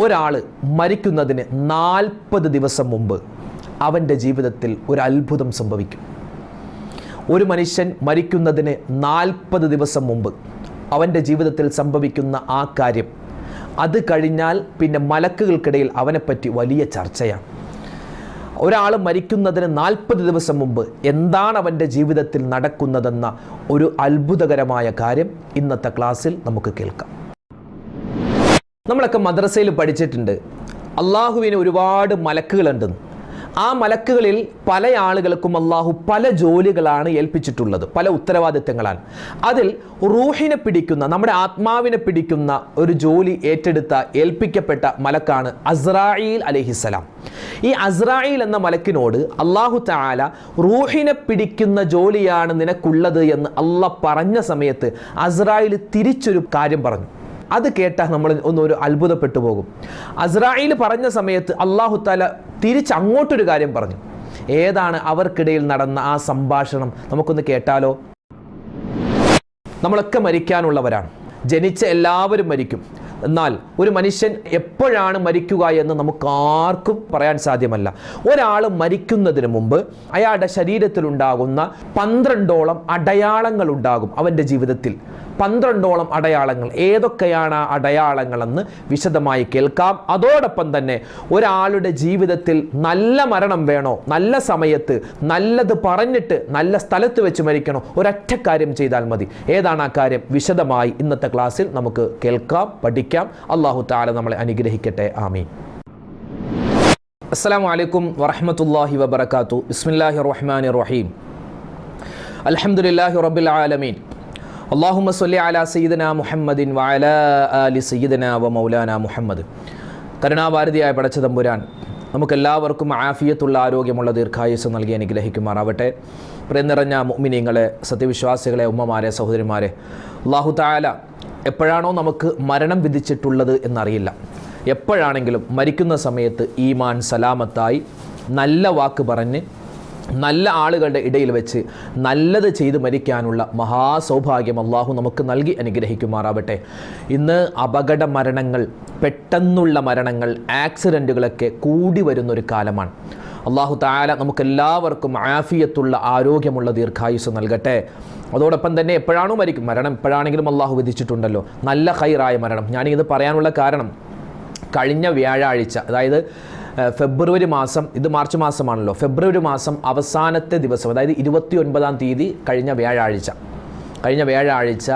ഒരാൾ മരിക്കുന്നതിന് നാൽപ്പത് ദിവസം മുമ്പ് അവന്റെ ജീവിതത്തിൽ ഒരു അത്ഭുതം സംഭവിക്കും. ഒരു മനുഷ്യൻ മരിക്കുന്നതിന് നാൽപ്പത് ദിവസം മുമ്പ് അവന്റെ ജീവിതത്തിൽ സംഭവിക്കുന്ന ആ കാര്യം അത് കഴിഞ്ഞാൽ പിന്നെ മലക്കുകൾക്കിടയിൽ അവനെപ്പറ്റി വലിയ ചർച്ചയാണ്. ഒരാൾ മരിക്കുന്നതിന് നാൽപ്പത് ദിവസം മുമ്പ് എന്താണ് അവന്റെ ജീവിതത്തിൽ നടക്കുന്നതെന്ന ഒരു അത്ഭുതകരമായ കാര്യം ഇന്നത്തെ ക്ലാസ്സിൽ നമുക്ക് കേൾക്കാം. നമ്മളൊക്കെ മദ്രസയിൽ പഠിച്ചിട്ടുണ്ട്. അള്ളാഹുവിന് ഒരുപാട് മലക്കുകളുണ്ട്. ആ മലക്കുകളിൽ പല ആളുകൾക്കും അള്ളാഹു പല ജോലികളാണ് ഏൽപ്പിച്ചിട്ടുള്ളത്. പല ഉത്തരവാദിത്തങ്ങളാണ്. അതിൽ റൂഹിനെ പിടിക്കുന്ന നമ്മുടെ ആത്മാവിനെ പിടിക്കുന്ന ഒരു ജോലി ഏറ്റെടുത്ത ഏൽപ്പിക്കപ്പെട്ട മലക്കാണ് അസ്രായിൽ അലഹിസലാം ഈ അസ്രായിൽ എന്ന മലക്കിനോട് അള്ളാഹു താല റൂഹിനെ പിടിക്കുന്ന ജോലിയാണ് നിനക്കുള്ളത് എന്ന് അള്ള പറഞ്ഞ സമയത്ത് അസ്രായിൽ തിരിച്ചൊരു കാര്യം പറഞ്ഞു. അത് കേട്ടാൽ നമ്മൾ ഒന്ന് അത്ഭുതപ്പെട്ടു പോകും. അസ്രായിൽ പറഞ്ഞ സമയത്ത് അള്ളാഹു താല തിരിച്ചങ്ങോട്ടൊരു കാര്യം പറഞ്ഞു. ഏതാണ് അവർക്കിടയിൽ നടന്ന ആ സംഭാഷണം നമുക്കൊന്ന് കേട്ടാലോ? നമ്മളൊക്കെ മരിക്കാനുള്ളവരാണ്. ജനിച്ച എല്ലാവരും മരിക്കും. എന്നാൽ ഒരു മനുഷ്യൻ എപ്പോഴാണ് മരിക്കുക എന്ന് നമുക്ക് ആർക്കും പറയാൻ സാധ്യമല്ല. ഒരാൾ മരിക്കുന്നതിന് മുമ്പ് അയാളുടെ ശരീരത്തിലുണ്ടാകുന്ന പന്ത്രണ്ടോളം അടയാളങ്ങൾ ഉണ്ടാകും അവന്റെ ജീവിതത്തിൽ. പന്ത്രണ്ടോളം അടയാളങ്ങൾ. ഏതൊക്കെയാണ് ആ അടയാളങ്ങളെന്ന് വിശദമായി കേൾക്കാം. അതോടൊപ്പം തന്നെ ഒരാളുടെ ജീവിതത്തിൽ നല്ല മരണം വേണോ? നല്ല സമയത്ത് നല്ലത് പറഞ്ഞിട്ട് നല്ല സ്ഥലത്ത് വെച്ച് മരിക്കണോ? ഒരൊറ്റ കാര്യം ചെയ്താൽ മതി. ഏതാണ് ആ കാര്യം? വിശദമായി ഇന്നത്തെ ക്ലാസ്സിൽ നമുക്ക് കേൾക്കാം പഠിക്കാം. അള്ളാഹു താല നമ്മളെ അനുഗ്രഹിക്കട്ടെ. ആമീൻ. അസ്സാം വലൈക്കും വറഹമത്തല്ലാഹി വബർക്കാത്തു ബിസ്മില്ലാഹി റഹ്മാൻ റഹീം. അലഹമുല്ലാഹി റബ്ബിൽ ആലമീൻ. അള്ളാഹുമ്മ സൊല്ലി അല സയ്യിദന മുഹമ്മദിൻ വഅല അലി സയ്യിദന വ മൗലാന മുഹമ്മദ്. കരുണാഭാരതിയായ പടച്ച തമ്പുരാൻ നമുക്കെല്ലാവർക്കും ആഫിയത്തുള്ള ആരോഗ്യമുള്ള ദീർഘായുസ് നൽകി അനുഗ്രഹിക്കുമാറാവട്ടെ. പ്രിയനിറഞ്ഞ മുഅ്മിനീങ്ങളെ സത്യവിശ്വാസികളെ ഉമ്മമാരെ സഹോദരിമാരെ അള്ളാഹു താല എപ്പോഴാണോ നമുക്ക് മരണം വിധിച്ചിട്ടുള്ളത് എന്നറിയില്ല. എപ്പോഴാണെങ്കിലും മരിക്കുന്ന സമയത്ത് ഈമാൻ സലാമത്തായി നല്ല വാക്ക് പറഞ്ഞ് നല്ല ആളുകളുടെ ഇടയിൽ വെച്ച് നല്ലത് ചെയ്ത് മരിക്കാനുള്ള മഹാസൗഭാഗ്യം അള്ളാഹു നമുക്ക് നൽകി അനുഗ്രഹിക്കുമാറാവട്ടെ. ഇന്ന് അപകട മരണങ്ങൾ പെട്ടെന്നുള്ള മരണങ്ങൾ ആക്സിഡന്റുകളൊക്കെ കൂടി വരുന്നൊരു കാലമാണ്. അള്ളാഹു താല നമുക്കെല്ലാവർക്കും ആഫിയത്തുള്ള ആരോഗ്യമുള്ള ദീർഘായുസ് നൽകട്ടെ. അതോടൊപ്പം തന്നെ എപ്പോഴാണോ മരിക്കും മരണം എപ്പോഴാണെങ്കിലും അള്ളാഹു വിധിച്ചിട്ടുണ്ടല്ലോ. നല്ല ഹൈറായ മരണം. ഞാനിത് പറയാനുള്ള കാരണം കഴിഞ്ഞ വ്യാഴാഴ്ച അതായത് ഫെബ്രുവരി മാസം ഇത് മാർച്ച് മാസമാണല്ലോ. ഫെബ്രുവരി മാസം അവസാനത്തെ ദിവസം അതായത് ഇരുപത്തി ഒൻപതാം തീയതി കഴിഞ്ഞ വ്യാഴാഴ്ച. കഴിഞ്ഞ വ്യാഴാഴ്ച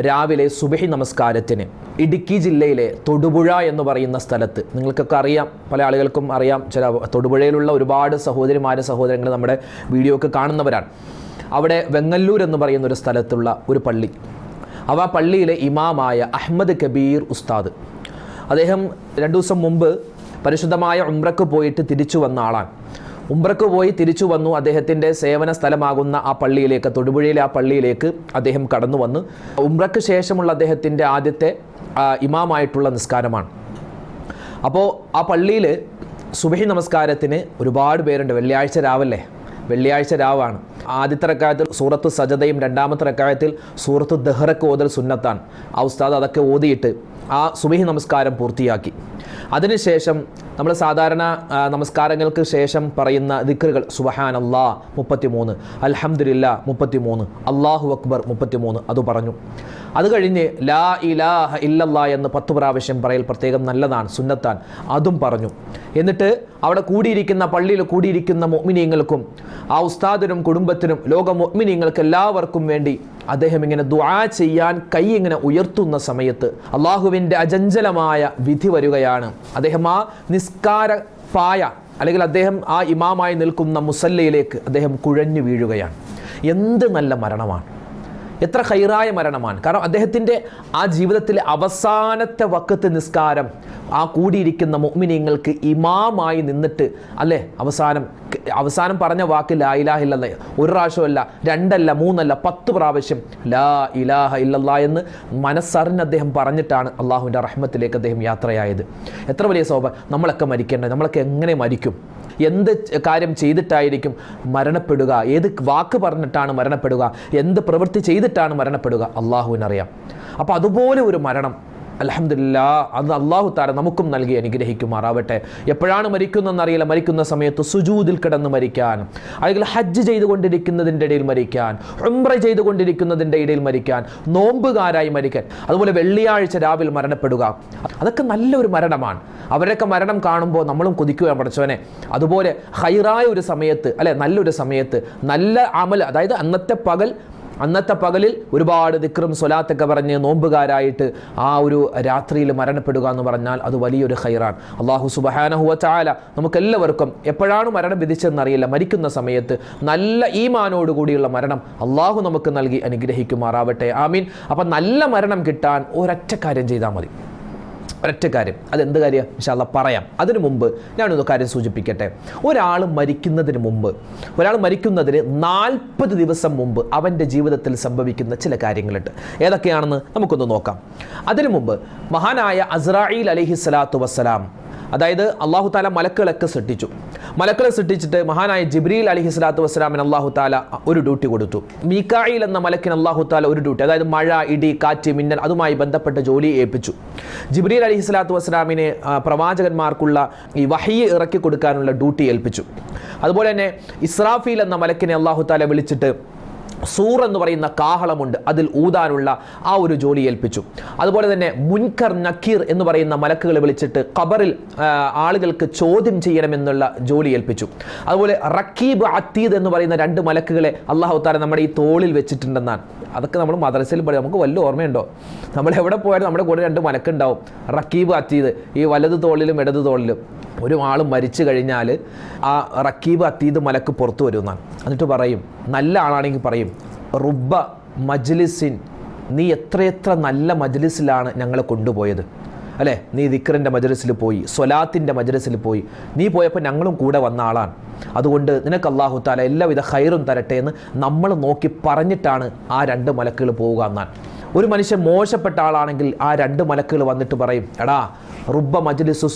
രാവിലെ സുബഹി നമസ്കാരത്തിന് ഇടുക്കി ജില്ലയിലെ തൊടുപുഴ എന്ന് പറയുന്ന സ്ഥലത്ത് നിങ്ങൾക്കൊക്കെ അറിയാം പല ആളുകൾക്കും അറിയാം ചില തൊടുപുഴയിലുള്ള ഒരുപാട് സഹോദരിമാരെ സഹോദരങ്ങൾ നമ്മുടെ വീഡിയോ ഒക്കെ കാണുന്നവരാണ്. അവിടെ വെങ്ങല്ലൂർ എന്ന് പറയുന്ന ഒരു സ്ഥലത്തുള്ള ഒരു പള്ളി. അവ പള്ളിയിലെ ഇമാമായ അഹമ്മദ് കബീർ ഉസ്താദ്. അദ്ദേഹം രണ്ടു ദിവസം മുമ്പ് പരിശുദ്ധമായ ഉംറക്ക് പോയിട്ട് തിരിച്ചു വന്ന ആളാണ്. ഉംറക്ക് പോയി തിരിച്ചു വന്നു. അദ്ദേഹത്തിന്റെ സേവന സ്ഥലമാകുന്ന ആ പള്ളിയിലേക്ക് തൊടുപുഴയിലെ ആ പള്ളിയിലേക്ക് അദ്ദേഹം കടന്നു വന്ന്. ഉംറക്ക് ശേഷമുള്ള അദ്ദേഹത്തിന്റെ ആദ്യത്തെ ഇമാമായിട്ടുള്ള നിസ്കാരമാണ്. അപ്പോൾ ആ പള്ളിയിൽ സുബഹി നമസ്കാരത്തിന് ഒരുപാട് പേരുണ്ട്. വെള്ളിയാഴ്ച രാവല്ലേ? വെള്ളിയാഴ്ച രാവാണ്. ആദ്യത്തെ റക്കായത്തിൽ സൂറത്ത് സജതയും രണ്ടാമത്തെ റക്കായത്തിൽ സൂറത്ത് ദഹ്റക്ക് ഓതൽ സുന്നത്താണ്. ആ ഉസ്താദ് അതൊക്കെ ഓതിയിട്ട് ആ സുബഹി നമസ്കാരം പൂർത്തിയാക്കി. അതിനുശേഷം നമ്മൾ സാധാരണ നമസ്കാരങ്ങൾക്ക് ശേഷം പറയുന്ന ദിക്കറുകൾ സുബഹാൻ അല്ലാ മുപ്പത്തിമൂന്ന് മുപ്പത്തി മുപ്പത്തിമൂന്ന് അള്ളാഹു അക്ബർ മുപ്പത്തിമൂന്ന് അത് പറഞ്ഞു. അത് കഴിഞ്ഞ് ലാ ഇലാഹ ഇല്ലല്ലാ എന്ന് പത്ത് പ്രാവശ്യം പറയൽ പ്രത്യേകം നല്ലതാണ് സുന്നത്താൻ അതും പറഞ്ഞു. എന്നിട്ട് അവിടെ കൂടിയിരിക്കുന്ന പള്ളിയിൽ കൂടിയിരിക്കുന്ന മൊമിനിയങ്ങൾക്കും ആ ഉസ്താദിനും കുടുംബത്തിനും ലോക മൊമിനിയങ്ങൾക്ക് എല്ലാവർക്കും വേണ്ടി അദ്ദേഹം ഇങ്ങനെ ദുആ ചെയ്യാൻ കൈ ഇങ്ങനെ ഉയർത്തുന്ന സമയത്ത് അള്ളാഹുവിന്റെ അജഞ്ചലമായ വിധി വരികയാണ്. അദ്ദേഹം ആ നിസ്കാര പായ അല്ലെങ്കിൽ അദ്ദേഹം ആ ഇമാമായി നിൽക്കുന്ന മുസല്ലയിലേക്ക് അദ്ദേഹം കുഴഞ്ഞു വീഴുകയാണ്. എന്ത് നല്ല മരണമാണ്. എത്ര ഹൈറായ മരണമാണ്. കാരണം അദ്ദേഹത്തിന്റെ ആ ജീവിതത്തിലെ അവസാനത്തെ വക്കത്ത് നിസ്കാരം ആ കൂടിയിരിക്കുന്ന മുഅ്മിനീങ്ങൾക്ക് ഇമാമായി നിന്നിട്ട് അല്ലേ? അവസാനം അവസാനം പറഞ്ഞ വാക്ക് ലാ ഇലാഹ ഇല്ല ഒരു പ്രാവശ്യമല്ല രണ്ടല്ല മൂന്നല്ല പത്ത് പ്രാവശ്യം ലാ ഇലാഹ ഇല്ലല്ല എന്ന് മനസ്സറിഞ്ഞ് അദ്ദേഹം പറഞ്ഞിട്ടാണ് അള്ളാഹുവിന്റെ റഹ്മത്തിലേക്ക് അദ്ദേഹം യാത്രയായത്. എത്ര വലിയ സൗഭ നമ്മളൊക്കെ മരിക്കേണ്ടത് നമ്മളൊക്കെ എങ്ങനെ മരിക്കും? എന്ത് കാര്യം ചെയ്തിട്ടായിരിക്കും മരണപ്പെടുക? ഏത് വാക്ക് പറഞ്ഞിട്ടാണ് മരണപ്പെടുക? എന്ത് പ്രവൃത്തി ചെയ്തിട്ടാണ് മരണപ്പെടുക? അള്ളാഹുവിനറിയാം. അപ്പോൾ അതുപോലെ ഒരു മരണം. അലഹമില്ല അത് അള്ളാഹു താര നമുക്കും നൽകി അനുഗ്രഹിക്കുമാറാവട്ടെ. എപ്പോഴാണ് മരിക്കുന്നതെന്നറിയില്ല. മരിക്കുന്ന സമയത്ത് സുജൂതിൽ കിടന്ന് മരിക്കാൻ അല്ലെങ്കിൽ ഹജ്ജ് ചെയ്തുകൊണ്ടിരിക്കുന്നതിന്റെ ഇടയിൽ മരിക്കാൻ ഉംറ ചെയ്തുകൊണ്ടിരിക്കുന്നതിന്റെ ഇടയിൽ മരിക്കാൻ നോമ്പുകാരായി മരിക്കാൻ. അതുപോലെ വെള്ളിയാഴ്ച രാവിലെ മരണപ്പെടുക. അതൊക്കെ നല്ലൊരു മരണമാണ്. അവരൊക്കെ മരണം കാണുമ്പോൾ നമ്മളും കൊതിക്കുകയാണ് പഠിച്ചവനെ. അതുപോലെ ഹൈറായ ഒരു സമയത്ത് അല്ലെ നല്ലൊരു സമയത്ത് നല്ല അമൽ അതായത് അന്നത്തെ പകൽ അന്നത്തെ പകലിൽ ഒരുപാട് ദിക്റും സ്വലാത്തൊക്കെ പറഞ്ഞ് നോമ്പുകാരായിട്ട് ആ ഒരു രാത്രിയിൽ മരണപ്പെടുക എന്ന് പറഞ്ഞാൽ അത് വലിയൊരു ഹൈറാൻ അള്ളാഹു സുബഹാനഹുവ നമുക്കെല്ലാവർക്കും എപ്പോഴാണ് മരണം വിധിച്ചതെന്നറിയില്ല മരിക്കുന്ന സമയത്ത് നല്ല ഈമാനോട് കൂടിയുള്ള മരണം അള്ളാഹു നമുക്ക് നൽകി അനുഗ്രഹിക്കുമാറാവട്ടെ. ആമീൻ. അപ്പം നല്ല മരണം കിട്ടാൻ ഒരൊറ്റ കാര്യം ചെയ്താൽ മതി. ഒരൊറ്റ കാര്യം. അതെന്ത് കാര്യം? വിശാല പറയാം. അതിനു മുമ്പ് ഞാനൊന്ന് കാര്യം സൂചിപ്പിക്കട്ടെ. ഒരാൾ മരിക്കുന്നതിന് മുമ്പ് ഒരാൾ മരിക്കുന്നതിന് നാൽപ്പത് ദിവസം മുമ്പ് അവന്റെ ജീവിതത്തിൽ സംഭവിക്കുന്ന ചില കാര്യങ്ങളുണ്ട്. ഏതൊക്കെയാണെന്ന് നമുക്കൊന്ന് നോക്കാം. അതിനു മുമ്പ് മഹാനായ അസ്രായിൽ അലഹി സ്വലാത്തു വസ്സലാം അതായത് അള്ളാഹു താല മലക്കുകളൊക്കെ സൃഷ്ടിച്ചു. മലക്കളെ സൃഷ്ടിച്ചിട്ട് മഹാനായ ജിബ്രീൽ അലഹി സ്വലാത്തു വസ്സലാമിന് അള്ളാഹു താല ഒരു ഡ്യൂട്ടി കൊടുത്തു. മീക്കായിൽ എന്ന മലക്കിന് അള്ളാഹു താല ഒരു ഡ്യൂട്ടി അതായത് മഴ ഇടി കാറ്റ് മിന്നൽ അതുമായി ബന്ധപ്പെട്ട ജോലി ഏൽപ്പിച്ചു. ജിബ്രീൽ അലഹി സ്വലാത്തു വസ്സലാമിനെ പ്രവാചകന്മാർക്കുള്ള ഈ വഹിയെ ഇറക്കി കൊടുക്കാനുള്ള ഡ്യൂട്ടി ഏൽപ്പിച്ചു. അതുപോലെ തന്നെ ഇസ്രാഫീൽ എന്ന മലക്കിനെ അള്ളാഹു താല വിളിച്ചിട്ട് സൂർ എന്ന് പറയുന്ന കാഹളമുണ്ട്. അതിൽ ഊതാനുള്ള ആ ഒരു ജോലി ഏൽപ്പിച്ചു. അതുപോലെ തന്നെ മുൻകർ നക്കീർ എന്ന് പറയുന്ന മലക്കുകളെ വിളിച്ചിട്ട് ഖബറിൽ ആളുകൾക്ക് ചോദ്യം ചെയ്യണമെന്നുള്ള ജോലി ഏൽപ്പിച്ചു. അതുപോലെ റക്കീബ് അത്തീദ് എന്ന് പറയുന്ന രണ്ട് മലക്കുകളെ അള്ളാഹു താരം നമ്മുടെ ഈ തോളിൽ വെച്ചിട്ടുണ്ടെന്നാണ്. അതൊക്കെ നമ്മൾ മദ്രസയിൽ പറയും നമുക്ക് വല്ല ഓർമ്മയുണ്ടോ? നമ്മൾ എവിടെ പോയാലും നമ്മുടെ കൂടെ രണ്ട് മലക്കുണ്ടാവും. റക്കീബ് അത്തീദ് ഈ വലത് തോളിലും ഇടത് തോളിലും. ഒരു ആൾ മരിച്ചു കഴിഞ്ഞാൽ ആ റക്കീബ് അത്തീദ് മലക്ക് പുറത്തു വരുമെന്നാണ് എന്നിട്ട് പറയും നല്ല ആളാണെങ്കിൽ പറയും റുബ മജ്ലിസിൻ നീ എത്രയെത്ര നല്ല മജ്ലിസിലാണ് ഞങ്ങളെ കൊണ്ടുപോയത്. അല്ലേ? നീ ദിക്റിന്റെ മജ്ലിസിൽ പോയി സ്വലാത്തിന്റെ മജ്ലിസിൽ പോയി. നീ പോയപ്പോൾ ഞങ്ങളും കൂടെ വന്ന ആളാണ്. അതുകൊണ്ട് നിനക്ക് അള്ളാഹു താല എല്ലാവിധ ഹൈറും തരട്ടെ എന്ന് നമ്മൾ നോക്കി പറഞ്ഞിട്ടാണ് ആ രണ്ട് മലക്കുകൾ പോവുക എന്നാണ്. ഒരു മനുഷ്യൻ മോശപ്പെട്ട ആളാണെങ്കിൽ ആ രണ്ട് മലക്കുകൾ വന്നിട്ട് പറയും എടാ റുബ മജ്ലിസ്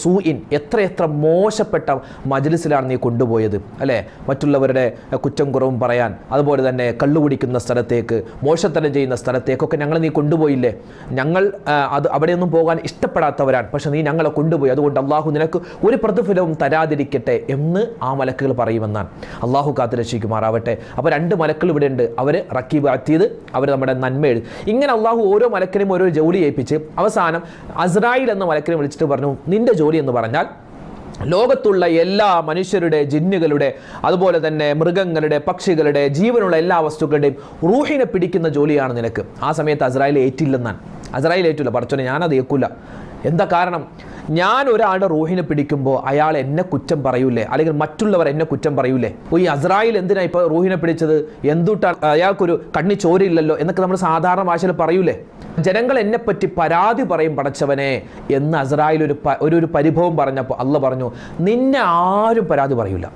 എത്ര എത്ര മോശപ്പെട്ട മജ്ലിസിലാണ് നീ കൊണ്ടുപോയത് അല്ലേ? മറ്റുള്ളവരുടെ കുറ്റം കുറവും പറയാൻ അതുപോലെ തന്നെ കള്ളു കുടിക്കുന്ന സ്ഥലത്തേക്ക് മോശത്തരം ചെയ്യുന്ന സ്ഥലത്തേക്കൊക്കെ ഞങ്ങൾ നീ കൊണ്ടുപോയില്ലേ? ഞങ്ങൾ അത് അവിടെയൊന്നും പോകാൻ ഇഷ്ടപ്പെടാത്തവരാണ്. പക്ഷെ നീ ഞങ്ങളെ കൊണ്ടുപോയി. അതുകൊണ്ട് അള്ളാഹു നിനക്ക് ഒരു പ്രതിഫലവും തരാതിരിക്കട്ടെ എന്ന് ആ മലക്കുകൾ പറയുമെന്നാണ്. അള്ളാഹു കാത്തുരക്ഷിക്കുമാറാവട്ടെ അപ്പോൾ രണ്ട് മലക്കൾ ഇവിടെ ഉണ്ട് അവർ റക്കീബ് അത്തീത് അവർ നമ്മുടെ നന്മ എഴുതി. ഇങ്ങനെ അള്ളാഹു ഓരോ മലക്കിനെയും ഓരോ ജോലി ഏൽപ്പിച്ച് അവസാനം അസ്രായിൽ എന്ന മലക്കിനെ വിളിച്ചിട്ട് പറഞ്ഞു നിന്റെ ജോലി എന്ന് പറഞ്ഞാൽ ലോകത്തുള്ള എല്ലാ മനുഷ്യരുടെ ജിന്നുകളുടെ അതുപോലെ തന്നെ മൃഗങ്ങളുടെ പക്ഷികളുടെ ജീവനുള്ള എല്ലാ വസ്തുക്കളുടെയും റൂഹിനെ പിടിക്കുന്ന ജോലിയാണ് നിനക്ക്. ആ സമയത്ത് അസ്രായേൽ ഏറ്റില്ലെന്നാണ്. അസ്രായേൽ ഏറ്റില്ല. പറച്ചോനെ ഞാനത് ഏക്കൂല എന്താ കാരണം? ഞാൻ ഒരാളുടെ റൂഹിനെ പിടിക്കുമ്പോൾ അയാൾ എന്നെ കുറ്റം പറയൂലേ? അല്ലെങ്കിൽ മറ്റുള്ളവർ എന്നെ കുറ്റം പറയൂലേ? ഓ ഈ അസ്രായിൽ എന്തിനാ ഇപ്പോൾ റൂഹിനെ പിടിച്ചത്? എന്തുട്ടാണ്? അയാൾക്കൊരു കണ്ണി ചോരയില്ലല്ലോ എന്നൊക്കെ നമ്മൾ സാധാരണ ഭാഷയിൽ പറയൂലേ? ജനങ്ങൾ എന്നെപ്പറ്റി പരാതി പറയും പടച്ചവനെ എന്ന് അസ്രായിൽ ഒരു ഒരു പരിഭവം പറഞ്ഞപ്പോൾ അല്ല പറഞ്ഞു നിന്നെ ആരും പരാതി പറയൂല.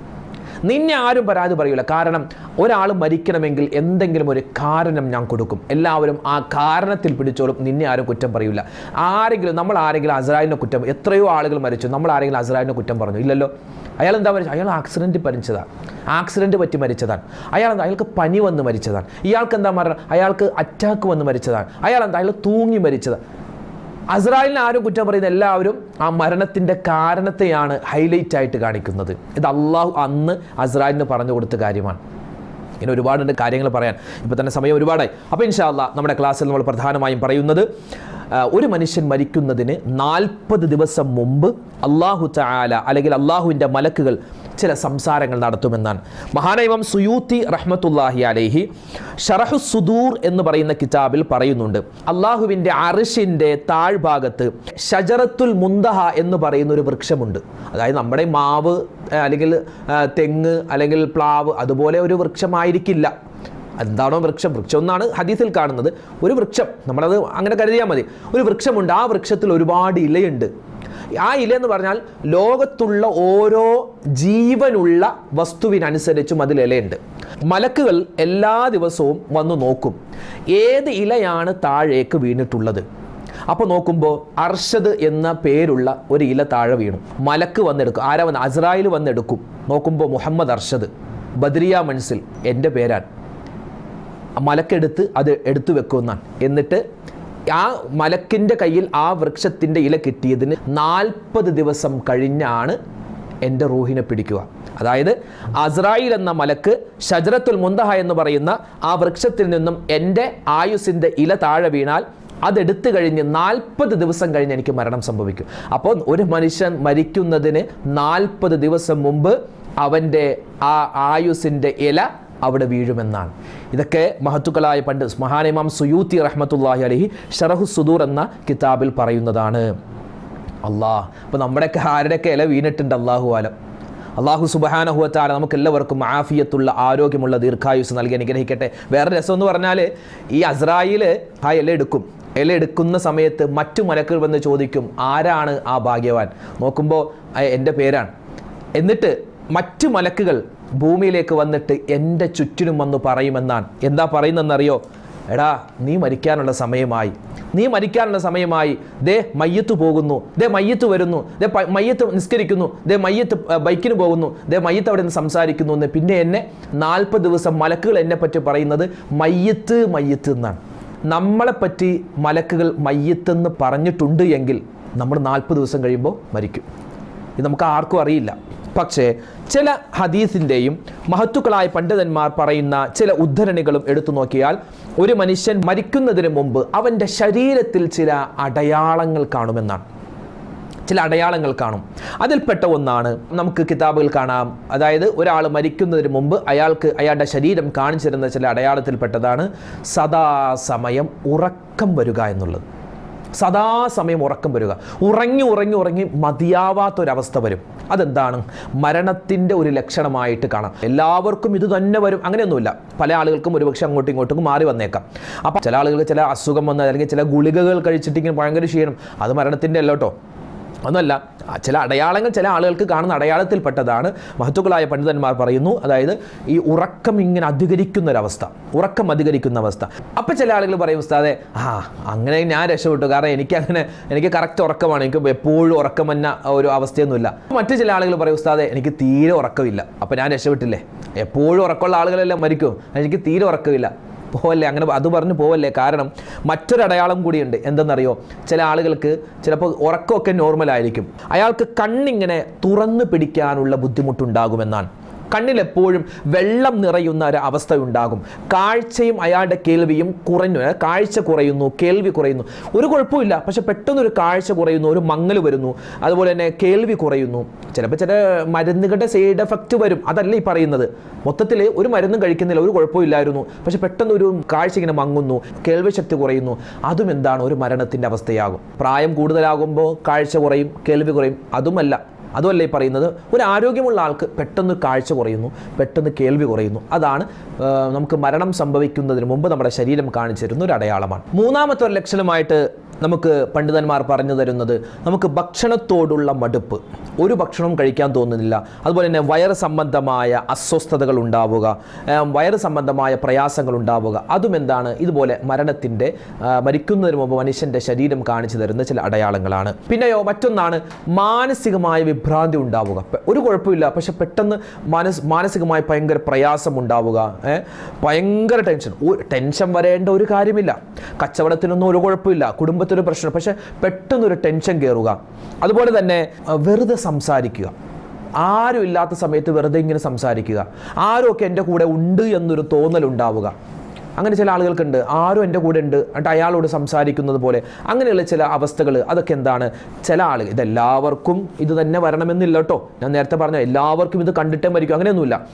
നിന്നെ ആരും പരാതി പറയൂല. കാരണം ഒരാൾ മരിക്കണമെങ്കിൽ എന്തെങ്കിലും ഒരു കാരണം ഞാൻ കൊടുക്കും. എല്ലാവരും ആ കാരണത്തിൽ പിടിച്ചോളും. നിന്നെ ആരും കുറ്റം പറയൂല. ആരെങ്കിലും നമ്മൾ ആരെങ്കിലും അസറായിന്റെ കുറ്റം എത്രയോ ആളുകൾ മരിച്ചു. നമ്മൾ ആരെങ്കിലും അസറായിന്റെ കുറ്റം പറഞ്ഞു. ഇല്ലല്ലോ. അയാൾ എന്താ മരിച്ചു അയാൾ ആക്സിഡന്റ് മരിച്ചതാണ് ആക്സിഡന്റ് പറ്റി മരിച്ചതാണ്. അയാൾ എന്താ അയാൾക്ക് പനി വന്ന് മരിച്ചതാണ്. ഇയാൾക്ക് എന്താ മരണം? അയാൾക്ക് അറ്റാക്ക് വന്ന് മരിച്ചതാണ്. അയാൾ എന്താ അയാൾ തൂങ്ങി മരിച്ചതാണ്. അസ്രായേലിനെ ആരും കുറ്റം പറയുന്ന എല്ലാവരും ആ മരണത്തിന്റെ കാരണത്തെയാണ് ഹൈലൈറ്റ് ആയിട്ട് കാണിക്കുന്നത്. ഇത് അള്ളാഹു അന്ന് അസ്രായേലിന് പറഞ്ഞു കൊടുത്ത കാര്യമാണ്. ഇങ്ങനെ ഒരുപാടുണ്ട് കാര്യങ്ങൾ പറയാൻ. ഇപ്പോൾ തന്നെ സമയം ഒരുപാടായി. അപ്പോൾ ഇൻഷാല്ല നമ്മുടെ ക്ലാസ്സിൽ നമ്മൾ പ്രധാനമായും പറയുന്നത് ഒരു മനുഷ്യൻ മരിക്കുന്നതിന് നാൽപ്പത് ദിവസം മുമ്പ് അള്ളാഹു ചായാല അല്ലെങ്കിൽ അള്ളാഹുവിന്റെ മലക്കുകൾ ചില സംസാരങ്ങൾ നടത്തുമെന്നാണ്. മഹാനൈവം സുയൂത്തി റഹ്മത്തുല്ലാഹി അലൈഹി ഷറഹു സുദൂർ എന്ന് പറയുന്ന കിതാബിൽ പറയുന്നുണ്ട്. അള്ളാഹുവിന്റെ അറിഷിന്റെ താഴ്ഭാഗത്ത് ഷജറത്തുൽ മുന്തഹ എന്ന് പറയുന്ന ഒരു വൃക്ഷമുണ്ട്. അതായത് നമ്മുടെ മാവ് അല്ലെങ്കിൽ തെങ്ങ് അല്ലെങ്കിൽ പ്ലാവ് അതുപോലെ ഒരു വൃക്ഷമായിരിക്കില്ല. എന്താണോ വൃക്ഷം? വൃക്ഷം എന്നാണ് ഹദീസിൽ കാണുന്നത്. ഒരു വൃക്ഷം നമ്മളത് അങ്ങനെ കരുതിയാൽ മതി. ഒരു വൃക്ഷമുണ്ട്. ആ വൃക്ഷത്തിൽ ഒരുപാട് ഇലയുണ്ട്. ആ ഇല എന്ന് പറഞ്ഞാൽ ലോകത്തുള്ള ഓരോ ജീവനുള്ള വസ്തുവിനനുസരിച്ചും അതിൽ ഇലയുണ്ട്. മലക്കുകൾ എല്ലാ ദിവസവും വന്നു നോക്കും. ഏത് ഇലയാണ് താഴേക്ക് വീണിട്ടുള്ളത്? അപ്പോൾ നോക്കുമ്പോൾ അർഷദ് എന്ന പേരുള്ള ഒരു ഇല താഴെ വീണു. മലക്ക് വന്നെടുക്കും. ആരാ വന്ന്? അസ്രായിൽ വന്നെടുക്കും. നോക്കുമ്പോൾ മുഹമ്മദ് അർഷദ്. ബദ്രിയ മൻസിൽ എന്റെ പേരാണ്. മലക്കെടുത്ത് അത് എടുത്തു വെക്കുമെന്നാണ്. എന്നിട്ട് ആ മലക്കിന്റെ കയ്യിൽ ആ വൃക്ഷത്തിന്റെ ഇല കിട്ടിയതിന് നാൽപ്പത് ദിവസം കഴിഞ്ഞാണ് എന്റെ റൂഹിനെ പിടിക്കുക. അതായത് അസ്രായിൽ എന്ന മലക്ക് ഷജറത്തുൽ മുന്തഹ എന്ന് പറയുന്ന ആ വൃക്ഷത്തിൽ നിന്നും എന്റെ ആയുസിന്റെ ഇല താഴെ വീണാൽ അതെടുത്തു കഴിഞ്ഞ് നാൽപ്പത് ദിവസം കഴിഞ്ഞ് എനിക്ക് മരണം സംഭവിക്കും. അപ്പോൾ ഒരു മനുഷ്യൻ മരിക്കുന്നതിന് നാൽപ്പത് ദിവസം മുമ്പ് അവന്റെ ആ ആയുസിന്റെ ഇല അവിടെ വീഴുമെന്നാണ്. ഇതൊക്കെ മഹത്തുക്കളായ പണ്ട് മഹാനിമാം സുയൂത്തി റഹ്മത്തുല്ലാഹി അലഹി ഷറഹു സുദൂർ എന്ന കിതാബിൽ പറയുന്നതാണ്. അള്ളാഹ് അപ്പോൾ നമ്മുടെയൊക്കെ ആരുടെയൊക്കെ ഇല വീണിട്ടുണ്ട് അള്ളാഹു ആലം. അള്ളാഹു സുബഹാനഹുവത്താല നമുക്ക് എല്ലാവർക്കും ആഫിയത്തുള്ള ആരോഗ്യമുള്ള ദീർഘായുസ് നൽകി അനുഗ്രഹിക്കട്ടെ. വേറെ രസം എന്ന് പറഞ്ഞാൽ ഈ അസ്രായിൽ ആ ഇല എടുക്കും. ഇല എടുക്കുന്ന സമയത്ത് മറ്റു മലക്കുകൾ വന്ന് ചോദിക്കും ആരാണ് ആ ഭാഗ്യവാൻ? നോക്കുമ്പോൾ എന്റെ പേരാണ്. എന്നിട്ട് മറ്റു മലക്കുകൾ ഭൂമിയിലേക്ക് വന്നിട്ട് എന്റെ ചുറ്റിനും വന്ന് പറയുമെന്നാണ്. എന്താ പറയുന്നതെന്നറിയോ? എടാ നീ മരിക്കാനുള്ള സമയമായി. നീ മരിക്കാനുള്ള സമയമായി. ദേ മയ്യത്ത് പോകുന്നു. ദേ മയ്യത്ത് വരുന്നു. ദേ മയ്യത്ത് നിസ്കരിക്കുന്നു. ദേ മയ്യത്ത് ബൈക്കിന് പോകുന്നു. ദേ മയ്യത്ത് അവിടെ നിന്ന് സംസാരിക്കുന്നു എന്ന് പിന്നെ എന്നെ നാൽപ്പത് ദിവസം മലക്കുകൾ എന്നെ പറ്റി പറയുന്നത് മയ്യത്ത് മയ്യത്ത് എന്നാണ്. നമ്മളെപ്പറ്റി മലക്കുകൾ മയ്യത്തെന്ന് പറഞ്ഞിട്ടുണ്ട് എങ്കിൽ നമ്മൾ നാൽപ്പത് ദിവസം കഴിയുമ്പോൾ മരിക്കും. ഇത് നമുക്ക് ആർക്കും അറിയില്ല. പക്ഷേ ചില ഹദീസിന്റെയും മഹത്തുക്കളായ പണ്ഡിതന്മാർ പറയുന്ന ചില ഉദ്ധരണികളും എടുത്തു നോക്കിയാൽ ഒരു മനുഷ്യൻ മരിക്കുന്നതിന് മുമ്പ് അവന്റെ ശരീരത്തിൽ ചില അടയാളങ്ങൾ കാണുമെന്നാണ്. ചില അടയാളങ്ങൾ കാണും. അതിൽപ്പെട്ട ഒന്നാണ് നമുക്ക് കിതാബുകൾ കാണാം. അതായത് ഒരാൾ മരിക്കുന്നതിന് മുമ്പ് അയാൾക്ക് അയാളുടെ ശരീരം കാണിച്ചിരുന്ന ചില അടയാളത്തിൽപ്പെട്ടതാണ് സദാസമയം ഉറക്കം വരിക എന്നുള്ളത്. സദാസമയം ഉറക്കം വരിക. ഉറങ്ങി ഉറങ്ങി ഉറങ്ങി മതിയാവാത്തൊരവസ്ഥ വരും. അതെന്താണ്? മരണത്തിന്റെ ഒരു ലക്ഷണമായിട്ട് കാണാം. എല്ലാവർക്കും ഇത് തന്നെ വരും. അങ്ങനെയൊന്നുമില്ല. പല ആളുകൾക്കും ഒരുപക്ഷെ അങ്ങോട്ടും ഇങ്ങോട്ടും മാറി വന്നേക്കാം. അപ്പം ചില ആളുകൾക്ക് ചില അസുഖം വന്നാൽ അല്ലെങ്കിൽ ചില ഗുളികകൾ കഴിച്ചിട്ടിങ്ങനെ ഭയങ്കര ക്ഷീണം. അത് മരണത്തിന്റെ അല്ല കേട്ടോ ഒന്നുമല്ല ചില അടയാളങ്ങൾ ചില ആളുകൾക്ക് കാണുന്ന അടയാളത്തിൽപ്പെട്ടതാണ്. മഹത്തുക്കളായ പണ്ഡിതന്മാർ പറയുന്നു അതായത് ഈ ഉറക്കം ഇങ്ങനെ അധികരിക്കുന്ന ഒരവസ്ഥ ഉറക്കം അധികരിക്കുന്ന അവസ്ഥ അപ്പം ചില ആളുകൾ പറയും ഉസ്താദെ ആ അങ്ങനെ ഞാൻ രക്ഷപ്പെട്ടു. കാരണം എനിക്ക് അങ്ങനെ എനിക്ക് കറക്റ്റ് ഉറക്കമാണ്. എനിക്ക് എപ്പോഴും ഉറക്കം എന്ന ഒരു അവസ്ഥയൊന്നുമില്ല. മറ്റു ചില ആളുകൾ പറയും ഉസ്താദെ എനിക്ക് തീരെ ഉറക്കമില്ല. അപ്പം ഞാൻ രക്ഷപ്പെട്ടില്ലേ? എപ്പോഴും ഉറക്കമുള്ള ആളുകളെല്ലാം മരിക്കും. എനിക്ക് തീരെ ഉറക്കമില്ല. പോവല്ലേ? അങ്ങനെ അത് പറഞ്ഞ് പോവല്ലേ? കാരണം മറ്റൊരടയാളം കൂടിയുണ്ട്. എന്തെന്നറിയോ? ചില ആളുകൾക്ക് ചിലപ്പോൾ ഉറക്കമൊക്കെ നോർമലായിരിക്കും അയാൾക്ക് കണ്ണിങ്ങനെ തുറന്നു പിടിക്കാനുള്ള ബുദ്ധിമുട്ടുണ്ടാകുമെന്നാണ്. കണ്ണിൽ എപ്പോഴും വെള്ളം നിറയുന്ന ഒരു അവസ്ഥ ഉണ്ടാകും കാഴ്ചയും അയാളുടെ കേൾവിയും കുറഞ്ഞു. കാഴ്ച കുറയുന്നു കേൾവി കുറയുന്നു. ഒരു കുഴപ്പമില്ല പക്ഷെ പെട്ടെന്നൊരു കാഴ്ച കുറയുന്നു ഒരു മങ്ങൽ വരുന്നു. അതുപോലെ തന്നെ കേൾവി കുറയുന്നു. ചിലപ്പോൾ ചില മരുന്നുകളുടെ സൈഡ് എഫക്റ്റ് വരും. അതല്ല ഈ പറയുന്നത്. മൊത്തത്തിൽ ഒരു മരുന്നും കഴിക്കുന്നില്ല ഒരു കുഴപ്പമില്ലായിരുന്നു പക്ഷെ പെട്ടെന്ന് ഒരു കാഴ്ച ഇങ്ങനെ മങ്ങുന്നു കേൾവി ശക്തി കുറയുന്നു. അതും എന്താണ്? ഒരു മരണത്തിന്റെ അവസ്ഥയാകും. പ്രായം കൂടുതലാകുമ്പോൾ കാഴ്ച കുറയും കേൾവി കുറയും. അതുമല്ല. അതുമല്ല ഈ പറയുന്നത് ഒരു ആരോഗ്യമുള്ള ആൾക്ക് പെട്ടെന്ന് കാഴ്ച കുറയുന്നു പെട്ടെന്ന് കേൾവി കുറയുന്നു. അതാണ് നമുക്ക് മരണം സംഭവിക്കുന്നതിന് മുമ്പ് നമ്മുടെ ശരീരം കാണിച്ചിരുന്ന ഒരു അടയാളമാണ്. മൂന്നാമത്തെ ഒരു ലക്ഷണമായിട്ട് നമുക്ക് പണ്ഡിതന്മാർ പറഞ്ഞു തരുന്നത് നമുക്ക് ഭക്ഷണത്തോടുള്ള മടുപ്പ്. ഒരു ഭക്ഷണവും കഴിക്കാൻ തോന്നുന്നില്ല. അതുപോലെ തന്നെ വയറ് സംബന്ധമായ അസ്വസ്ഥതകൾ ഉണ്ടാവുക വയറ് സംബന്ധമായ പ്രയാസങ്ങൾ ഉണ്ടാവുക. അതും എന്താണ്? ഇതുപോലെ മരണത്തിന്റെ മരിക്കുന്നതിന് മുമ്പ് മനുഷ്യന്റെ ശരീരം കാണിച്ചു തരുന്ന ചില അടയാളങ്ങളാണ്. പിന്നെയോ മറ്റൊന്നാണ് മാനസികമായ വിഭ്രാന്തി ഉണ്ടാവുക. ഒരു കുഴപ്പമില്ല. പക്ഷെ പെട്ടെന്ന് മനസ് മാനസികമായി ഭയങ്കര പ്രയാസം ഉണ്ടാവുക ഭയങ്കര ടെൻഷൻ. ടെൻഷൻ വരേണ്ട ഒരു കാര്യമില്ല. കച്ചവടത്തിനൊന്നും ഒരു കുഴപ്പമില്ല. കുടുംബത്തിനൊരു പ്രശ്നം പക്ഷെ പെട്ടെന്നൊരു ടെൻഷൻ കയറുക അതുപോലെ തന്നെ വെറുതെ സംസാരിക്കുക. ആരും ഇല്ലാത്ത സമയത്ത് വെറുതെ ഇങ്ങനെ സംസാരിക്കുക. ആരും ഒക്കെ എന്റെ കൂടെ ഉണ്ട് എന്നൊരു തോന്നൽ ഉണ്ടാവുക അങ്ങനെ ചില ആളുകൾക്കുണ്ട്. ആരും എന്റെ കൂടെ ഉണ്ട്. എന്നിട്ട് അയാളോട് സംസാരിക്കുന്നത് പോലെ. അങ്ങനെയുള്ള ചില അവസ്ഥകൾ അതൊക്കെ എന്താണ്? ചില ആളുകൾ ഇതെല്ലാവർക്കും ഇത് തന്നെ വരണമെന്നില്ല കേട്ടോ. ഞാൻ നേരത്തെ പറഞ്ഞ എല്ലാവർക്കും ഇത് കണ്ടിട്ടേ മരിക്കും. അങ്ങനെയൊന്നുമില്ല.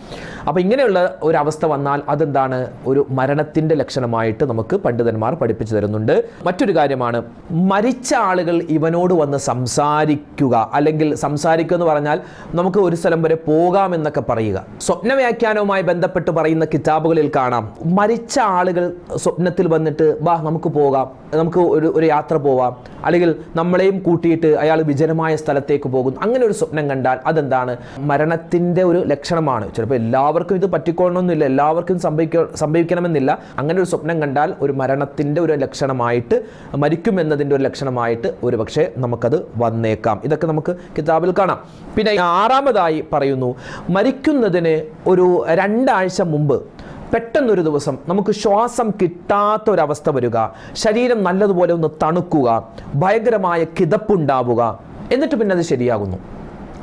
അപ്പോൾ ഇങ്ങനെയുള്ള ഒരു അവസ്ഥ വന്നാൽ അതെന്താണ്? ഒരു മരണത്തിന്റെ ലക്ഷണമായിട്ട് നമുക്ക് പണ്ഡിതന്മാർ പഠിപ്പിച്ചു തരുന്നുണ്ട്. മറ്റൊരു കാര്യമാണ് മരിച്ച ആളുകൾ ഇവനോട് വന്ന് സംസാരിക്കുക. അല്ലെങ്കിൽ സംസാരിക്കുക എന്ന് പറഞ്ഞാൽ നമുക്ക് ഒരു സ്ഥലം വരെ പോകാമെന്നൊക്കെ പറയുക. സ്വപ്ന വ്യാഖ്യാനവുമായി ബന്ധപ്പെട്ട് പറയുന്ന കിതാബുകളിൽ കാണാം. മരിച്ച ആളുകൾ സ്വപ്നത്തിൽ വന്നിട്ട് ബാ നമുക്ക് പോകാം. നമുക്ക് ഒരു ഒരു യാത്ര പോവാം. അല്ലെങ്കിൽ നമ്മളെയും കൂട്ടിയിട്ട് അയാൾ വിജനമായ സ്ഥലത്തേക്ക് പോകും അങ്ങനെ ഒരു സ്വപ്നം കണ്ടാൽ അതെന്താണ്? മരണത്തിന്റെ ഒരു ലക്ഷണമാണ്. ചിലപ്പോൾ എല്ലാവർക്കും ഇത് പറ്റിക്കൊള്ളണമെന്നില്ല എല്ലാവർക്കും സംഭവിക്ക സംഭവിക്കണമെന്നില്ല. അങ്ങനെ ഒരു സ്വപ്നം കണ്ടാൽ ഒരു മരണത്തിന്റെ ഒരു ലക്ഷണമായിട്ട് മരിക്കും മരിക്കുമെന്നതിന്റെ ഒരു ലക്ഷണമായിട്ട് ഒരു പക്ഷേ നമുക്കത് വന്നേക്കാം. ഇതൊക്കെ നമുക്ക് കിതാബിൽ കാണാം. പിന്നെ ആറാമതായി പറയുന്നു മരിക്കുന്നതിന് ഒരു രണ്ടാഴ്ച മുമ്പ് പെട്ടെന്നൊരു ദിവസം നമുക്ക് ശ്വാസം കിട്ടാത്ത ഒരവസ്ഥ വരിക. ശരീരം നല്ലതുപോലെ ഒന്ന് തണുക്കുക. ഭയങ്കരമായ കിതപ്പുണ്ടാവുക. എന്നിട്ട് പിന്നെ അത് ശരിയാകുന്നു.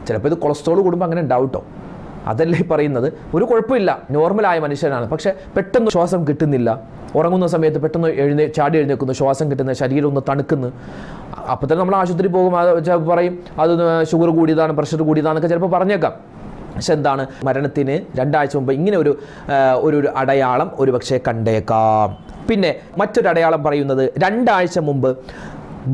ചിലപ്പോൾ ഇത് കൊളസ്ട്രോൾ കൂടുമ്പോൾ അങ്ങനെ ഉണ്ടാവും അതല്ലേ പറയുന്നത്? ഒരു കുഴപ്പമില്ല. നോർമലായ മനുഷ്യനാണ്. പക്ഷേ പെട്ടെന്ന് ശ്വാസം കിട്ടുന്നില്ല. ഉറങ്ങുന്ന സമയത്ത് പെട്ടെന്ന് എഴുന്നേ ചാടി എഴുന്നേക്കുന്നു ശ്വാസം കിട്ടുന്ന ശരീരം ഒന്ന് തണുക്കുന്നു. അപ്പോൾ തന്നെ നമ്മൾ ആശുപത്രി പോകും പറയും അത് ഷുഗർ കൂടിയതാണ് പ്രഷർ കൂടിയതാണെന്നൊക്കെ ചിലപ്പോൾ പറഞ്ഞേക്കാം. പക്ഷെ എന്താണ് മരണത്തിന് രണ്ടാഴ്ച മുമ്പ് ഇങ്ങനെ ഒരു ഒരു അടയാളം ഒരു പക്ഷേ കണ്ടേക്കാം. പിന്നെ മറ്റൊരു അടയാളം പറയുന്നത് രണ്ടാഴ്ച മുമ്പ്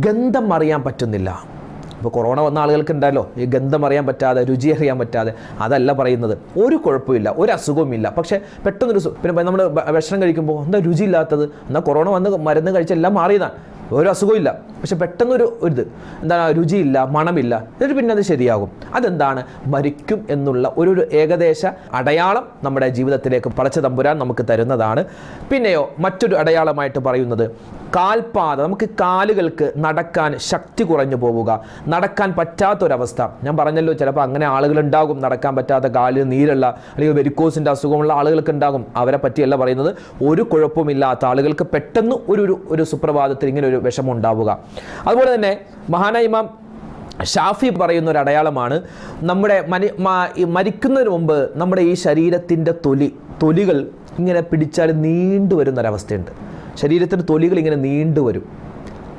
ഗന്ധം അറിയാൻ പറ്റുന്നില്ല. ഇപ്പോൾ കൊറോണ വന്ന ആളുകൾക്ക് ഉണ്ടല്ലോ ഈ ഗന്ധം അറിയാൻ പറ്റാതെ രുചി അറിയാൻ പറ്റാതെ അതല്ല പറയുന്നത്. ഒരു കുഴപ്പമില്ല ഒരു അസുഖവുമില്ല. പക്ഷേ പെട്ടെന്നൊരു പിന്നെ നമ്മൾ ഭക്ഷണം കഴിക്കുമ്പോൾ എന്താ രുചിയില്ലാത്തത്? എന്നാൽ കൊറോണ വന്ന് മരുന്ന് കഴിച്ചെല്ലാം മാറിയതാണ്. ഒരു അസുഖമില്ല പക്ഷെ പെട്ടെന്ന് ഒരു ഇത് എന്താണ്? രുചിയില്ല മണമില്ല. എന്നിട്ട് പിന്നെ അത് ശരിയാകും. അതെന്താണ്? മരിക്കും എന്നുള്ള ഒരു ഒരു ഏകദേശ അടയാളം നമ്മുടെ ജീവിതത്തിലേക്ക് പടച്ച തമ്പുരാൻ നമുക്ക് തരുന്നതാണ്. പിന്നെയോ മറ്റൊരു അടയാളമായിട്ട് പറയുന്നത് കാൽപാത നമുക്ക് കാലുകൾക്ക് നടക്കാൻ ശക്തി കുറഞ്ഞു പോവുക. നടക്കാൻ പറ്റാത്തൊരവസ്ഥ. ഞാൻ പറഞ്ഞല്ലോ ചിലപ്പോൾ അങ്ങനെ ആളുകളുണ്ടാകും. നടക്കാൻ പറ്റാത്ത കാലിൽ നീരുള്ള അല്ലെങ്കിൽ വെരിക്കോസിന്റെ അസുഖമുള്ള ആളുകൾക്ക് ഉണ്ടാകും. അവരെ പറ്റിയല്ല പറയുന്നത്. ഒരു കുഴപ്പമില്ലാത്ത ആളുകൾക്ക് പെട്ടെന്ന് ഒരു ഒരു സുപ്രഭാതത്തിൽ ഇങ്ങനെ ഒരു വിഷമം ഉണ്ടാവുക. അതുപോലെ തന്നെ മഹാനായ ഇമാം ഷാഫി പറയുന്ന ഒരു അടയാളമാണ്. നമ്മുടെ മരി മരിക്കുന്നതിന് മുമ്പ് നമ്മുടെ ഈ ശരീരത്തിന്റെ തൊലി തൊലികൾ ഇങ്ങനെ പിടിച്ചാൽ നീണ്ടു വരുന്നൊരവസ്ഥയുണ്ട് ശരീരത്തിന്റെ തൊലികൾ ഇങ്ങനെ നീണ്ടു വരും.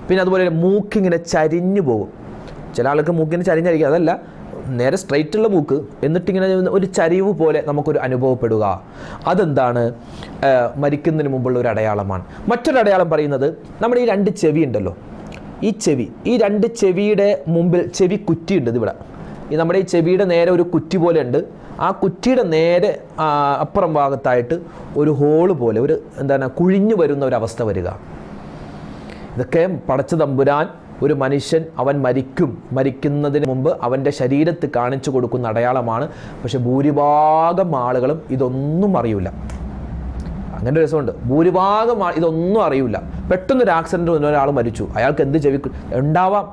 പിന്നെ അതുപോലെ മൂക്കിങ്ങനെ ചരിഞ്ഞു പോകും. ചില ആൾക്ക് മൂക്കിങ്ങനെ ചരിഞ്ഞായിരിക്കും. അതല്ല നേരെ സ്ട്രൈറ്റ് ഉള്ള മൂക്ക് എന്നിട്ടിങ്ങനെ ഒരു ചരിവ് പോലെ നമുക്കൊരു അനുഭവപ്പെടുക. അതെന്താണ്? മരിക്കുന്നതിന് മുമ്പുള്ള ഒരു അടയാളമാണ്. മറ്റൊരു അടയാളം പറയുന്നത് നമ്മുടെ ഈ രണ്ട് ചെവി ഉണ്ടല്ലോ. ഈ ചെവി ഈ രണ്ട് ചെവിയുടെ മുമ്പിൽ ചെവി കുറ്റിയുണ്ട് ഇതിവിടെ. ഈ നമ്മുടെ ഈ ചെവിയുടെ നേരെ ഒരു കുറ്റി പോലെ ഉണ്ട്. ആ കുറ്റിയുടെ നേരെ അപ്പുറം ഭാഗത്തായിട്ട് ഒരു ഹോൾ പോലെ ഒരു എന്താണ് കുഴിഞ്ഞു വരുന്ന ഒരു അവസ്ഥ വരിക. ഇതൊക്കെ പടച്ച തമ്പുരാൻ ഒരു മനുഷ്യൻ അവൻ മരിക്കും. മരിക്കുന്നതിന് മുമ്പ് അവന്റെ ശരീരത്ത് കാണിച്ചു കൊടുക്കുന്ന അടയാളമാണ്. പക്ഷെ ഭൂരിഭാഗം ആളുകളും ഇതൊന്നും അറിയില്ല അങ്ങനെ ഒരു രസമുണ്ട്. ഭൂരിഭാഗം ഇതൊന്നും അറിയില്ല പെട്ടെന്നൊരു ആക്സിഡന്റ് വന്ന ഒരാൾ മരിച്ചു. അയാൾക്ക് എന്ത് ചെവി ഉണ്ടാവാം.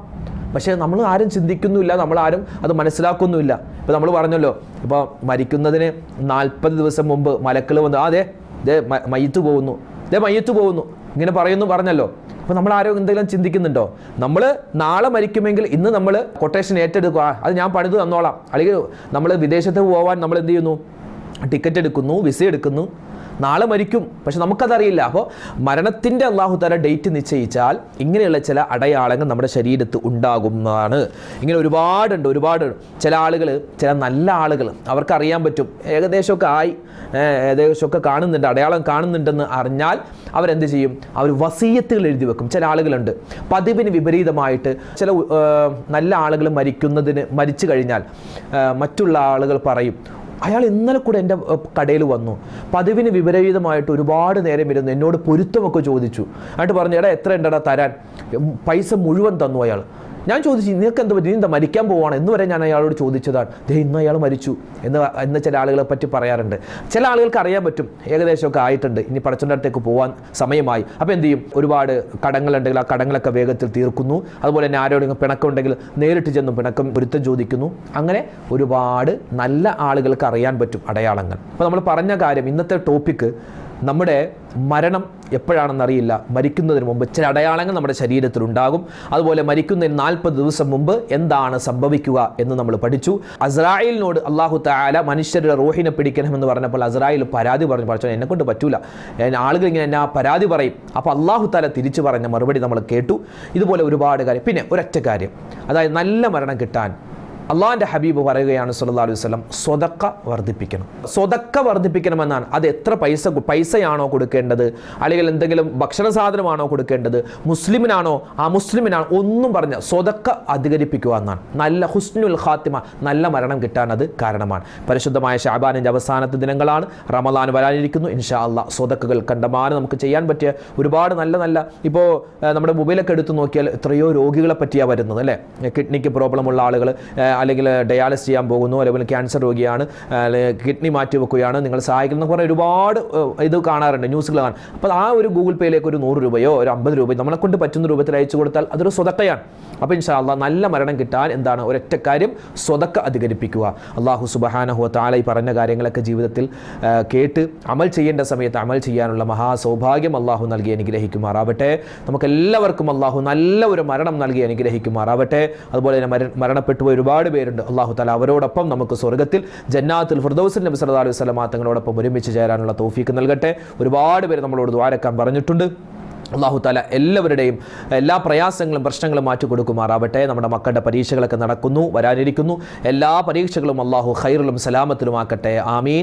പക്ഷേ നമ്മൾ ആരും ചിന്തിക്കുന്നുമില്ല നമ്മൾ ആരും അത് മനസ്സിലാക്കുന്നുമില്ല. ഇപ്പോൾ നമ്മൾ പറഞ്ഞല്ലോ ഇപ്പോൾ മരിക്കുന്നതിന് നാൽപ്പത് ദിവസം മുമ്പ് മലക്കൾ വന്ന് അതെ ദേ മയ്യത്ത് പോകുന്നു ദേ മയ്യത്ത് പോകുന്നു. ഇങ്ങനെ പറയുന്നു പറഞ്ഞല്ലോ. അപ്പോൾ നമ്മൾ ആരോ എന്തെങ്കിലും ചിന്തിക്കുന്നുണ്ടോ? നമ്മൾ നാളെ മരിക്കുമെങ്കിൽ ഇന്ന് നമ്മൾ കൊട്ടേഷൻ ഏറ്റെടുക്കുക. അത് ഞാൻ പണിത് തന്നോളാം. അല്ലെങ്കിൽ നമ്മൾ വിദേശത്ത് പോകാൻ നമ്മൾ എന്ത് ചെയ്യുന്നു? ടിക്കറ്റ് എടുക്കുന്നു വിസ എടുക്കുന്നു. നാളെ മരിക്കും. പക്ഷെ നമുക്കതറിയില്ല. അപ്പോൾ മരണത്തിന്റെ അള്ളാഹു തല ഡേറ്റ് നിശ്ചയിച്ചാൽ ഇങ്ങനെയുള്ള ചില അടയാളങ്ങൾ നമ്മുടെ ശരീരത്ത് ഉണ്ടാകുന്നതാണ്. ഇങ്ങനെ ഒരുപാടുണ്ട് ഒരുപാട്. ചില ആളുകൾ ചില നല്ല ആളുകൾ അവർക്ക് അറിയാൻ പറ്റും. ഏകദേശമൊക്കെ ആയി ഏകദേശമൊക്കെ കാണുന്നുണ്ട് അടയാളം കാണുന്നുണ്ടെന്ന് അറിഞ്ഞാൽ അവരെന്ത് ചെയ്യും? അവർ വസീയത്തുകൾ എഴുതി വെക്കും. ചില ആളുകളുണ്ട്. പതിവിന് വിപരീതമായിട്ട് ചില നല്ല ആളുകൾ മരിക്കുന്നതിന് മരിച്ചു കഴിഞ്ഞാൽ മറ്റുള്ള ആളുകൾ പറയും അയാൾ ഇന്നലെ കൂടെ എന്റെ കടയിൽ വന്നു. പതിവിന് വിപരീതമായിട്ട് ഒരുപാട് നേരം ഇരുന്ന് എന്നോട് പൊരുത്തമൊക്കെ ചോദിച്ചു. എന്നിട്ട് പറഞ്ഞു എടാ എത്ര ഉണ്ടടാ തരാൻ? പൈസ മുഴുവൻ തന്നു അയാൾ. ഞാൻ ചോദിച്ചു നിങ്ങൾക്ക് എന്ത് പറ്റി? എന്താ മരിക്കാൻ പോവാണ്? എന്ന് വരെ ഞാൻ അയാളോട് ചോദിച്ചതാണ് ദേ ഇന്ന് അയാൾ മരിച്ചു. എന്ന് എന്ന് ചില ആളുകളെ പറ്റി പറയാറുണ്ട്. ചില ആളുകൾക്ക് അറിയാൻ പറ്റും ഏകദേശമൊക്കെ ആയിട്ടുണ്ട്. ഇനി പടച്ചന്റെ അടുത്തേക്ക് പോകാൻ സമയമായി. അപ്പോൾ എന്ത് ചെയ്യും? ഒരുപാട് കടങ്ങളുണ്ടെങ്കിൽ ആ കടങ്ങളൊക്കെ വേഗത്തിൽ തീർക്കുന്നു. അതുപോലെ തന്നെ ആരോടെങ്കിലും പിണക്കമുണ്ടെങ്കിൽ നേരിട്ട് ചെന്ന് പിണക്കം പൊരുത്തം ചോദിക്കുന്നു. അങ്ങനെ ഒരുപാട് നല്ല ആളുകൾക്ക് അറിയാൻ പറ്റും അടയാളങ്ങൾ. അപ്പോൾ നമ്മൾ പറഞ്ഞ കാര്യം ഇന്നത്തെ ടോപ്പിക്ക് നമ്മുടെ മരണം എപ്പോഴാണെന്നറിയില്ല. മരിക്കുന്നതിന് മുമ്പ് ചില അടയാളങ്ങൾ നമ്മുടെ ശരീരത്തിൽ ഉണ്ടാകും അതുപോലെ മരിക്കുന്നതിന് നാൽപ്പത് ദിവസം മുമ്പ് എന്താണ് സംഭവിക്കുക എന്ന് നമ്മൾ പഠിച്ചു. അസ്രായേലിനോട് അള്ളാഹു താല മനുഷ്യരുടെ റോഹിനെ പിടിക്കണമെന്ന് പറഞ്ഞപ്പോൾ അസ്രായേൽ പരാതി പറഞ്ഞു. പറഞ്ഞു എന്നെ കൊണ്ട് പറ്റൂല. ആളുകൾ ഇങ്ങനെ എന്നാ പരാതി പറയും. അപ്പോൾ അള്ളാഹു താല തിരിച്ചു പറഞ്ഞ മറുപടി നമ്മൾ കേട്ടു. ഇതുപോലെ ഒരുപാട് കാര്യം. പിന്നെ ഒരൊറ്റ കാര്യം. അതായത് നല്ല മരണം കിട്ടാൻ അള്ളാഹിന്റെ ഹബീബ് പറയുകയാണ് സല്ലല്ലാഹു അലൈഹി വസ്ലം സ്വതക്ക വർദ്ധിപ്പിക്കണം. സ്വതക്ക വർദ്ധിപ്പിക്കണമെന്നാണ്. അത് എത്ര പൈസ പൈസയാണോ കൊടുക്കേണ്ടത്? അല്ലെങ്കിൽ എന്തെങ്കിലും ഭക്ഷണ സാധനമാണോ കൊടുക്കേണ്ടത്? മുസ്ലിമിനാണോ ആ മുസ്ലിമിനാണോ ഒന്നും പറഞ്ഞ സ്വതക്ക അധികരിപ്പിക്കുക എന്നാണ്. നല്ല ഹുസ്നുൽ ഖാത്തിമ നല്ല മരണം കിട്ടാൻ അത് കാരണമാണ്. പരിശുദ്ധമായ ഷാബാനിന്റെ അവസാനത്തെ ദിനങ്ങളാണ്. റമദാൻ വരാനിരിക്കുന്നു. ഇൻഷാ അല്ല സ്വതക്കുകൾ കണ്ടമാനം നമുക്ക് ചെയ്യാൻ പറ്റിയ ഒരുപാട് നല്ല നല്ല ഇപ്പോൾ നമ്മുടെ മൊബൈലൊക്കെ എടുത്ത് നോക്കിയാൽ എത്രയോ രോഗികളെ പറ്റിയാണ് വരുന്നത് അല്ലേ? കിഡ്നിക്ക് പ്രോബ്ലം ഉള്ള ആളുകൾ അല്ലെങ്കിൽ ഡയാലിസ് ചെയ്യാൻ പോകുന്നു അല്ലെങ്കിൽ ക്യാൻസർ രോഗിയാണ് കിഡ്നി മാറ്റി വെക്കുകയാണ്. നിങ്ങൾ സഹായിക്കുന്ന കുറേ ഒരുപാട് ഇത് കാണാറുണ്ട് ന്യൂസുകൾ കാണാൻ അപ്പോൾ ആ ഒരു ഗൂഗിൾ പേയിലേക്ക് ഒരു നൂറ് രൂപയോ ഒരു അമ്പത് രൂപയോ നമ്മളെ കൊണ്ട് പറ്റുന്ന രൂപത്തിൽ അയച്ചു കൊടുത്താൽ അതൊരു സ്വതക്കയാണ്. അപ്പോൾ ഇൻഷാ അള്ളാഹ് നല്ല മരണം കിട്ടാൻ എന്താണ്? ഒരൊറ്റ കാര്യം സ്വതക്ക അധികരിപ്പിക്കുക. അള്ളാഹു സുബഹാനഹു താല ഈ പറഞ്ഞ കാര്യങ്ങളൊക്കെ ജീവിതത്തിൽ കേട്ട് അമൽ ചെയ്യേണ്ട സമയത്ത് അമൽ ചെയ്യാനുള്ള മഹാസൗഭാഗ്യം അള്ളാഹു നൽകി അനുഗ്രഹിക്കുമാറാവട്ടെ. നമുക്കെല്ലാവർക്കും അള്ളാഹു നല്ല ഒരു മരണം നൽകി അനുഗ്രഹിക്കുമാറാവട്ടെ. അതുപോലെ തന്നെ മര മരണപ്പെട്ടു പോയ ഒരുപാട് പേരുണ്ട്. അള്ളാഹു താല അവരോടൊപ്പം നമുക്ക് സ്വർഗത്തിൽ ജന്നാത്തുൽ ഫിർദൗസിൽ നബി സല്ലല്ലാഹു അലൈഹി വസല്ലമ തങ്ങളോടൊപ്പം ഒരുമിച്ച് ചേരാനുള്ള തോഫീക്ക് നൽകട്ടെ. ഒരുപാട് പേര് നമ്മളോട് ദ്വാരക്കാൻ പറഞ്ഞിട്ടുണ്ട്. അള്ളാഹു താല എല്ലാവരുടെയും എല്ലാ പ്രയാസങ്ങളും പ്രശ്നങ്ങളും മാറ്റി കൊടുക്കുമാറാവട്ടെ. നമ്മുടെ മക്കളുടെ പരീക്ഷകളൊക്കെ നടക്കുന്നു വരാനിരിക്കുന്നു. എല്ലാ പരീക്ഷകളും അള്ളാഹു ഖൈറിലും സലാമത്തിലുമാക്കട്ടെ. ആമീൻ.